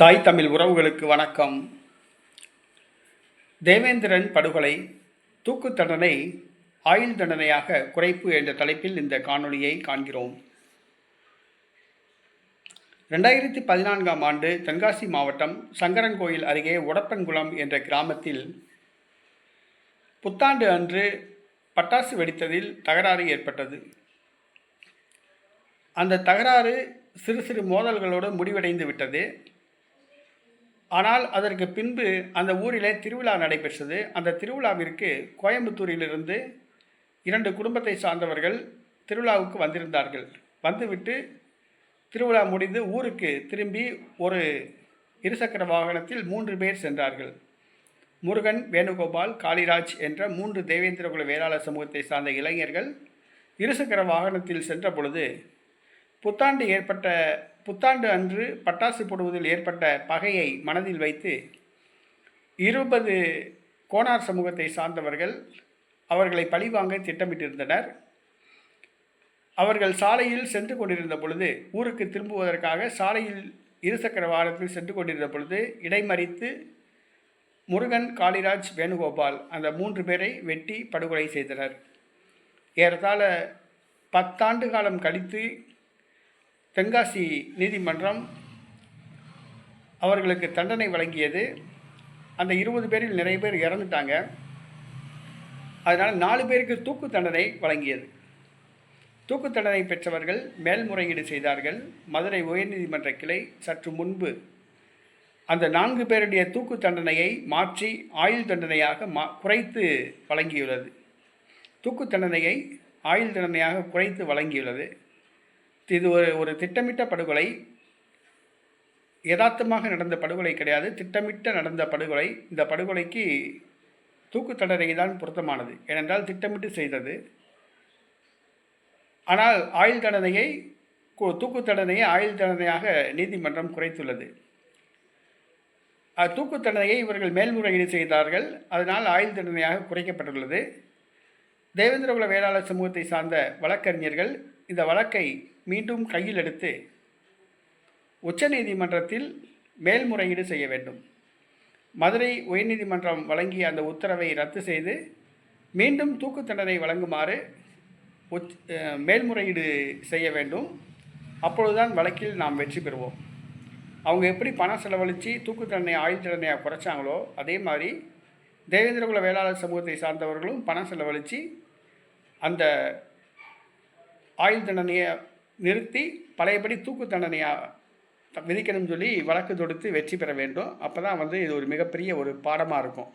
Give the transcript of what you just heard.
தாய் தமிழ் உறவுகளுக்கு வணக்கம். தேவேந்திரன் படுகொலை தூக்கு தண்டனை ஆயுள் தண்டனையாக குறைப்பு என்ற தலைப்பில் இந்த காணொளியை காண்கிறோம். ரெண்டாயிரத்தி பதினான்காம் ஆண்டு தென்காசி மாவட்டம் சங்கரன்கோயில் அருகே உடப்பன்குளம் என்ற கிராமத்தில் புத்தாண்டு அன்று பட்டாசு வெடித்ததில் தகராறு ஏற்பட்டது. அந்த தகராறு சிறு சிறு மோதல்களோடு முடிவடைந்து விட்டது. ஆனால் அதற்கு பின்பு அந்த ஊரிலே திருவிழா நடைபெற்றது. அந்த திருவிழாவிற்கு கோயம்புத்தூரிலிருந்து இரண்டு குடும்பத்தை சார்ந்தவர்கள் திருவிழாவுக்கு வந்திருந்தார்கள். வந்துவிட்டு திருவிழா முடிந்து ஊருக்கு திரும்பி ஒரு இருசக்கர வாகனத்தில் மூன்று பேர் சென்றார்கள். முருகன் வேணுகோபால் காளிராஜ் என்ற மூன்று தேவேந்திரகுல வேளாளர் சமூகத்தை சார்ந்த இளைஞர்கள் இருசக்கர வாகனத்தில் சென்ற பொழுது புத்தாண்டு ஏற்பட்ட புத்தாண்டு அன்று பட்டாசு போடுவதில் ஏற்பட்ட பகையை மனதில் வைத்து இருபது கோனார் சமூகத்தை சார்ந்தவர்கள் அவர்களை பழிவாங்க திட்டமிட்டிருந்தனர். அவர்கள் சாலையில் சென்று கொண்டிருந்த பொழுது ஊருக்கு திரும்புவதற்காக சாலையில் இருசக்கர வாகனத்தில் சென்று கொண்டிருந்த பொழுது இடைமறித்து முருகன் காளிராஜ் வேணுகோபால் அந்த மூன்று பேரை வெட்டி படுகொலை செய்தனர். ஏறத்தாழ பத்தாண்டு காலம் கழித்து தென்காசி நீதிமன்றம் அவர்களுக்கு தண்டனை வழங்கியது. அந்த இருபது பேரில் நிறைய பேர் இறந்துட்டாங்க. அதனால் நாலு பேருக்கு தூக்கு தண்டனை வழங்கியது. தூக்கு தண்டனை பெற்றவர்கள் மேல்முறையீடு செய்தார்கள். மதுரை உயர்நீதிமன்ற கிளை சற்று முன்பு அந்த நான்கு பேருடைய தூக்கு தண்டனையை மாற்றி ஆயுள் தண்டனையாக மா குறைத்து வழங்கியுள்ளது. தூக்கு தண்டனையை ஆயுள் தண்டனையாக குறைத்து வழங்கியுள்ளது. இது ஒரு ஒரு திட்டமிட்ட படுகொலை. யதார்த்தமாக நடந்த படுகொலை கிடையாது. திட்டமிட்ட நடந்த படுகொலை. இந்த படுகொலைக்கு தூக்கு தண்டனை தான் பொருத்தமானது. ஏனென்றால் திட்டமிட்டு செய்தது. ஆனால் ஆயுள் தண்டனையை தூக்கு தண்டனையை ஆயுள் தண்டனையாக நீதிமன்றம் குறைத்துள்ளது. தூக்கு தண்டனையை இவர்கள் மேல்முறையீடு செய்தார்கள். அதனால் ஆயுள் தண்டனையாக குறைக்கப்பட்டுள்ளது. தேவேந்திரகுல வேளாளர் சமூகத்தை சார்ந்த வழக்கறிஞர்கள் இந்த வழக்கை மீண்டும் கையில் எடுத்து உச்சநீதிமன்றத்தில் மேல்முறையீடு செய்ய வேண்டும். மதுரை உயர்நீதிமன்றம் வழங்கிய அந்த உத்தரவை ரத்து செய்து மீண்டும் தூக்கு தண்டனை வழங்குமாறு உச் மேல்முறையீடு செய்ய வேண்டும். அப்பொழுதுதான் வழக்கில் நாம் வெற்றி பெறுவோம். அவங்க எப்படி பணம் செலவழித்து தூக்கு தண்டனை ஆயுள் தண்டனையாக குறைச்சாங்களோ அதே மாதிரி தேவேந்திரகுல வேளாளர் சமூகத்தை சார்ந்தவர்களும் பணம் செலவழித்து அந்த ஆயுள் தண்டனையை நிறுத்தி பழையபடி தூக்கு தண்டனையாக விதிக்கணும்னு சொல்லி வழக்கு தொடுத்து வெற்றி பெற வேண்டும். அப்போ தான் வந்து இது ஒரு மிகப்பெரிய ஒரு பாடமாக இருக்கும்.